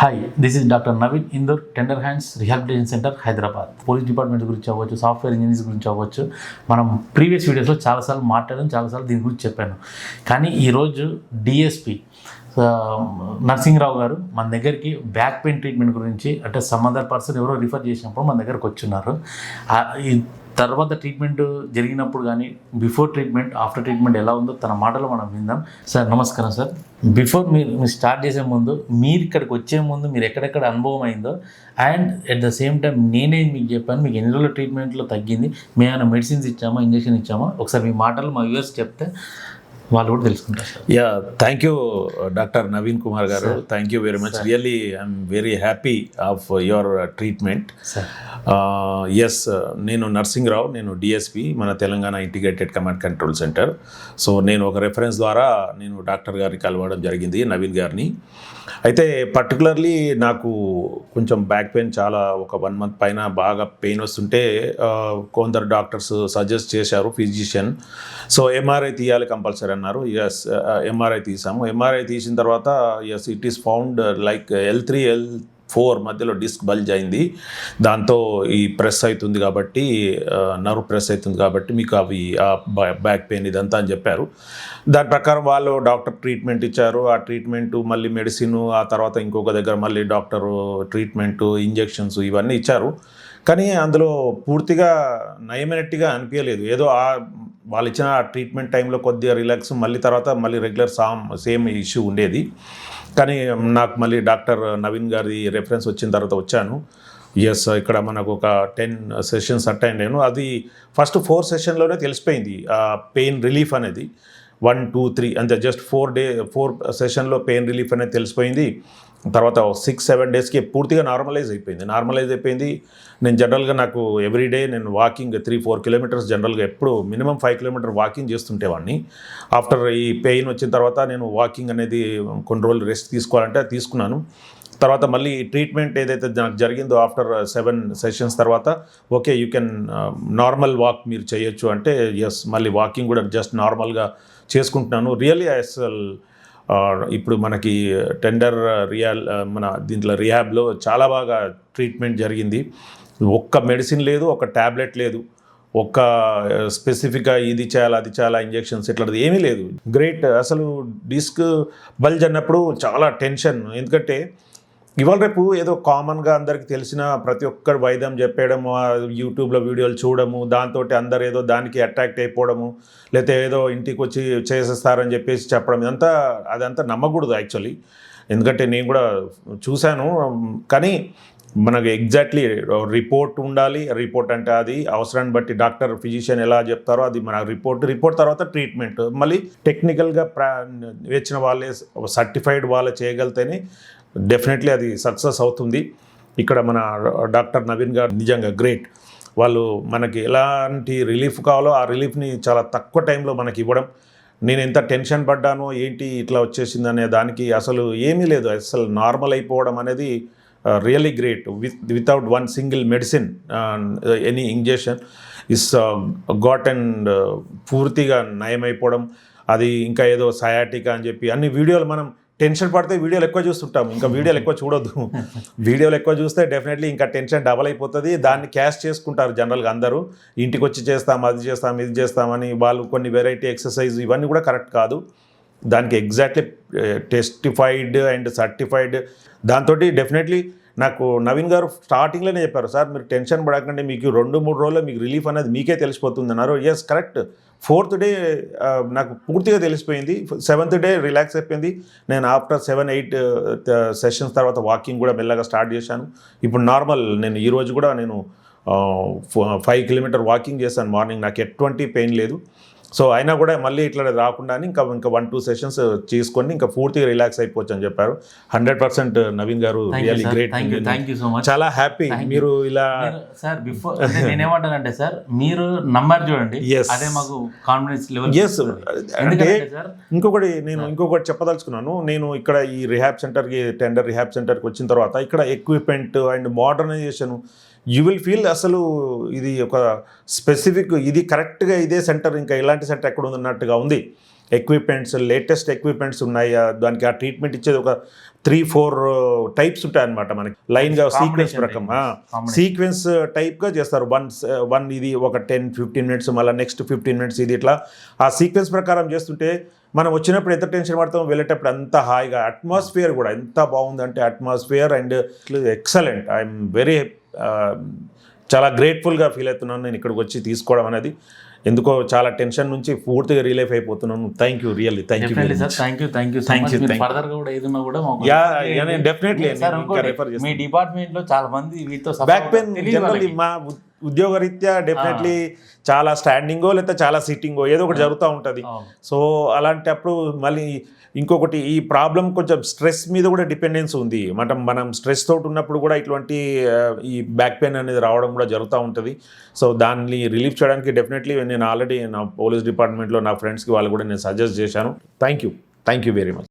Hi this is doctor Naveen Indur tender hands rehabilitation centre Hyderabad police department గురించి అవ్వచ్చు software engineers గురించి అవ్వచ్చు మనం ప్రీవియస్ వీడియోస్లో చాలాసార్లు మాట్లాడాను చాలాసార్లు దీని గురించి చెప్పాను. కానీ ఈరోజు డిఎస్పి నరసింహరావు గారు మన దగ్గరికి బ్యాక్ పెయిన్ ట్రీట్మెంట్ గురించి అంటే సమ్ అదర్ పర్సన్ ఎవరో రిఫర్ చేసినప్పుడు మన దగ్గరకు వచ్చున్నారు తర్వాత ట్రీట్మెంట్ జరిగినప్పుడు కానీ బిఫోర్ ట్రీట్మెంట్ ఆఫ్టర్ ట్రీట్మెంట్ ఎలా ఉందో తన మాటలో మనం విందాం. సార్ నమస్కారం సార్. బిఫోర్ మీరు మీరు స్టార్ట్ చేసే ముందు మీరు ఇక్కడికి వచ్చే ముందు మీరు ఎక్కడెక్కడ అనుభవం అయిందో and at the same time నేనే మీకు చెప్పాను మీకు ఎన్ని రోజుల ట్రీట్మెంట్లో తగ్గింది మేము ఏమైనా మెడిసిన్స్ ఇచ్చామా ఇంజెక్షన్ ఇచ్చామా? ఒకసారి మీ మాటలు మా వ్యూవర్స్ చెప్తే వాళ్ళు కూడా తెలుసుకుంటారు yeah thank you doctor Naveen Kumar garu. Thank you very much really I'm very happy of your treatment yes నేను నర్సింగ్రావు నేను డిఎస్పి మన Telangana integrated command control centre so నేను ఒక రెఫరెన్స్ ద్వారా నేను డాక్టర్ గారిని కలవడం జరిగింది నవీన్ గారిని. అయితే పర్టికులర్లీ నాకు కొంచెం బ్యాక్ పెయిన్ చాలా ఒక వన్ మంత్ పైన బాగా పెయిన్ వస్తుంటే ఆ, కొందరు డాక్టర్స్ సజెస్ట్ చేశారు ఫిజిషియన్ సో ఎంఆర్ఐ తీయాలి కంపల్సరీ అన్నారు. ఎస్ ఎంఆర్ఐ తీసాము. ఎంఆర్ఐ తీసిన తర్వాత yes it is found like L three L four మధ్యలో డిస్క్ బల్జ్ అయింది. దాంతో ఈ ప్రెస్ అవుతుంది కాబట్టి నర్వ్ ప్రెస్ అవుతుంది కాబట్టి మీకు అవి ఆ బ్యాక్ పెయిన్ ఇదంతా అని చెప్పారు. దాని ప్రకారం వాళ్ళు డాక్టర్ ట్రీట్మెంట్ ఇచ్చారు. ఆ ట్రీట్మెంట్ మళ్ళీ మెడిసిన్ ఆ తర్వాత ఇంకొక దగ్గర మళ్ళీ డాక్టర్ ట్రీట్మెంట్ ఇంజెక్షన్స్ ఇవన్నీ ఇచ్చారు. కానీ అందులో పూర్తిగా నయమైనట్టుగా అనిపించలేదు ఏదో ఆ వాళ్ళు ఇచ్చిన ఆ ట్రీట్మెంట్ టైంలో కొద్దిగా రిలాక్స్ మళ్ళీ తర్వాత మళ్ళీ రెగ్యులర్ సామ్ సేమ్ ఇష్యూ ఉండేది. కానీ నాకు మళ్ళీ డాక్టర్ నవీన్ గారి రెఫరెన్స్ వచ్చిన తర్వాత వచ్చాను. ఎస్ ఇక్కడ మనకు ఒక టెన్ సెషన్స్ అటెండ్ అయ్యాను. అది ఫస్ట్ ఫోర్ సెషన్లోనే తెలిసిపోయింది ఆ పెయిన్ రిలీఫ్ అనేది. వన్ టూ త్రీ అంతే జస్ట్ ఫోర్ డే ఫోర్ సెషన్లో పెయిన్ రిలీఫ్ అనేది తెలిసిపోయింది. తర్వాత సిక్స్ సెవెన్ డేస్కి పూర్తిగా నార్మలైజ్ అయిపోయింది. నార్మలైజ్ అయిపోయింది. నేను జనరల్గా నాకు ఎవ్రీడే నేను వాకింగ్ త్రీ ఫోర్ కిలోమీటర్స్ జనరల్గా ఎప్పుడు మినిమం ఫైవ్ కిలోమీటర్ వాకింగ్ చేస్తుంటేవాడిని. ఆఫ్టర్ ఈ పెయిన్ వచ్చిన తర్వాత నేను వాకింగ్ అనేది కొన్ని రోజులు రెస్ట్ తీసుకోవాలంటే తీసుకున్నాను. తర్వాత మళ్ళీ ట్రీట్మెంట్ ఏదైతే నాకు జరిగిందో ఆఫ్టర్ సెవెన్ సెషన్స్ తర్వాత okay you can normal walk మీరు చేయొచ్చు అంటే ఎస్ మళ్ళీ వాకింగ్ కూడా జస్ట్ నార్మల్గా చేసుకుంటున్నాను. రియల్లీ అసలు ఇప్పుడు మనకి టెండర్ రియాల్ మన దీంట్లో రిహాబ్లో చాలా బాగా ట్రీట్మెంట్ జరిగింది. ఒక్క మెడిసిన్ లేదు ఒక ట్యాబ్లెట్ లేదు. ఒక్క స్పెసిఫిక్గా ఇది చేయాలి అది చేయాలా ఇంజెక్షన్స్ ఇట్లాంటిది ఏమీ లేదు. గ్రేట్. అసలు డిస్క్ బల్జ్ అన్నప్పుడు చాలా టెన్షన్. ఎందుకంటే ఇవాళ రేపు ఏదో కామన్గా అందరికి తెలిసిన ప్రతి ఒక్కరు వైద్యం చెప్పేయడము యూట్యూబ్లో వీడియోలు చూడము దాంతో అందరు ఏదో దానికి అట్రాక్ట్ అయిపోవడము లేకపోతే ఏదో ఇంటికి వచ్చి చేసేస్తారని చెప్పేసి చెప్పడం ఇదంతా అదంతా నమ్మకూడదు యాక్చువల్లీ. ఎందుకంటే నేను కూడా చూశాను కానీ మనకు ఎగ్జాక్ట్లీ రిపోర్ట్ ఉండాలి. రిపోర్ట్ అంటే అది అవసరాన్ని బట్టి డాక్టర్ ఫిజిషియన్ ఎలా చెప్తారో అది మన రిపోర్ట్. రిపోర్ట్ తర్వాత ట్రీట్మెంట్. మళ్ళీ టెక్నికల్గా ప్రా వేచిన వాళ్ళే సర్టిఫైడ్ వాళ్ళు చేయగలితేనే డెఫినెట్లీ అది సక్సెస్ అవుతుంది. ఇక్కడ మన డాక్టర్ నవీన్ గారు నిజంగా గ్రేట్ వాళ్ళు మనకి ఎలాంటి రిలీఫ్ కావాలో ఆ రిలీఫ్ని చాలా తక్కువ టైంలో మనకి ఇవ్వడం. నేను ఎంత టెన్షన్ పడ్డానో ఏంటి ఇట్లా వచ్చేసింది అనే దానికి అసలు ఏమీ లేదు. అసలు నార్మల్ అయిపోవడం అనేది really great with without one single medicine any injection is got and పూర్తిగా నయమైపోవడం. అది ఇంకా ఏదో సయాటికా అని చెప్పి అన్ని వీడియోలు మనం టెన్షన్ పడితే వీడియోలు ఎక్కువ చూస్తుంటాం. ఇంకా వీడియోలు ఎక్కువ చూడొద్దు. వీడియోలు ఎక్కువ చూస్తే డెఫినెట్లీ ఇంకా టెన్షన్ డబల్ అయిపోతుంది. దాన్ని క్యాష్ చేసుకుంటారు జనరల్గా అందరూ. ఇంటికి వచ్చి చేస్తాం అది చేస్తాం ఇది చేస్తామని వాళ్ళు కొన్ని వెరైటీ ఎక్సర్సైజ్ ఇవన్నీ కూడా కరెక్ట్ కాదు. దానికి ఎగ్జాక్ట్లీ టెస్టిఫైడ్ అండ్ సర్టిఫైడ్ దాంతో డెఫినెట్లీ నాకు నవీన్ గారు స్టార్టింగ్లోనే చెప్పారు సార్ మీరు టెన్షన్ పడకండి మీకు రెండు మూడు రోజుల్లో మీకు రిలీఫ్ అనేది మీకే తెలిసిపోతుంది అన్నారు. ఎస్ కరెక్ట్ ఫోర్త్ డే నాకు పూర్తిగా తెలిసిపోయింది. సెవెంత్ డే రిలాక్స్ అయిపోయింది. నేను ఆఫ్టర్ సెవెన్ ఎయిట్ సెషన్స్ తర్వాత వాకింగ్ కూడా మెల్లగా స్టార్ట్ చేశాను. ఇప్పుడు నార్మల్ నేను ఈరోజు కూడా నేను ఫైవ్ కిలోమీటర్ వాకింగ్ చేశాను. మార్నింగ్ నాకు ఎటువంటి పెయిన్ లేదు. సో అయినా కూడా మళ్ళీ ఇట్లా రాకుండా అని ఇంకా ఇంకా వన్ టూ సెషన్స్ చేసుకొని ఇంకా పూర్తిగా రిలాక్స్ అయిపోవచ్చు అని చెప్పారు. Hundred percent Naveen garu really great thank you so much చాలా హ్యాపీ మీరు ఇలా సార్ బిఫోర్ అంటే నేనేమంటానంటే సార్ మీరు నంబర్ చూడండి. అదే మాకు కాన్ఫిడెన్స్ లెవెల్ ఎస్ అంటే ఇంకొకటి నేను ఇంకొకటి చెప్పదలుచుకున్నాను. నేను ఇక్కడ ఈ రిహాబ్ సెంటర్కి టెండర్ రిహాబ్ సెంటర్కి వచ్చిన తర్వాత ఇక్కడ equipment and modernisation you will feel అసలు ఇది ఒక స్పెసిఫిక్ ఇది కరెక్ట్గా ఇదే సెంటర్ ఇంకా ఇలాంటి సెంటర్ ఎక్కడ ఉన్నట్టుగా ఉంది. ఎక్విప్మెంట్స్ లేటెస్ట్ ఎక్విప్మెంట్స్ ఉన్నాయి. దానికి ఆ ట్రీట్మెంట్ ఇచ్చేది ఒక త్రీ ఫోర్ టైప్స్ ఉంటాయి అనమాట మనకి. లైన్గా సీక్వెన్స్ Combination. సీక్వెన్స్ టైప్గా చేస్తారు. వన్ వన్ ఇది ఒక టెన్ ఫిఫ్టీన్ మినిట్స్ మళ్ళీ నెక్స్ట్ ఫిఫ్టీన్ మినిట్స్ ఇది ఇట్లా. ఆ సీక్వెన్స్ ప్రకారం చేస్తుంటే మనం వచ్చినప్పుడు ఎంత టెన్షన్ పడతాం వెళ్ళేటప్పుడు అంత హాయిగా అట్మాస్ఫియర్ కూడా ఎంత బాగుందంటే atmosphere and excellent I'm very చాలా గ్రేట్ఫుల్గా ఫీల్ అవుతున్నాను నేను ఇక్కడికి వచ్చి తీసుకోవడం అనేది. ఎందుకో చాలా టెన్షన్ నుంచి పూర్తిగా రిలీఫ్ అయిపోతున్నాను. Thank you really thank you definitely thank you thank you thank you. ఫర్దర్గా కూడా ఏదైనా కూడా refer చేస్తాను. మీ డిపార్ట్మెంట్లో చాలా మంది వీటితో బ్యాక్ పెయిన్ జనరల్లీ మా ఉద్యోగరీత్యా డెఫినెట్లీ చాలా స్టాండింగో లేదా చాలా సిట్టింగో ఏదో ఒకటి జరుగుతూ ఉంటుంది. సో అలాంటప్పుడు మళ్ళీ ఇంకొకటి ఈ ప్రాబ్లం కొంచెం స్ట్రెస్ మీద కూడా డిపెండెన్స్ ఉంది. మనం మనం స్ట్రెస్ తోటి ఉన్నప్పుడు కూడా ఇటువంటి ఈ బ్యాక్ పెయిన్ అనేది రావడం కూడా జరుగుతూ ఉంటుంది. సో దాన్ని రిలీఫ్ చేయడానికి డెఫినెట్లీ నేను ఆల్రెడీ నా పోలీస్ డిపార్ట్మెంట్లో నా ఫ్రెండ్స్కి వాళ్ళు కూడా నేను సజెస్ట్ చేశాను. Thank you thank you very much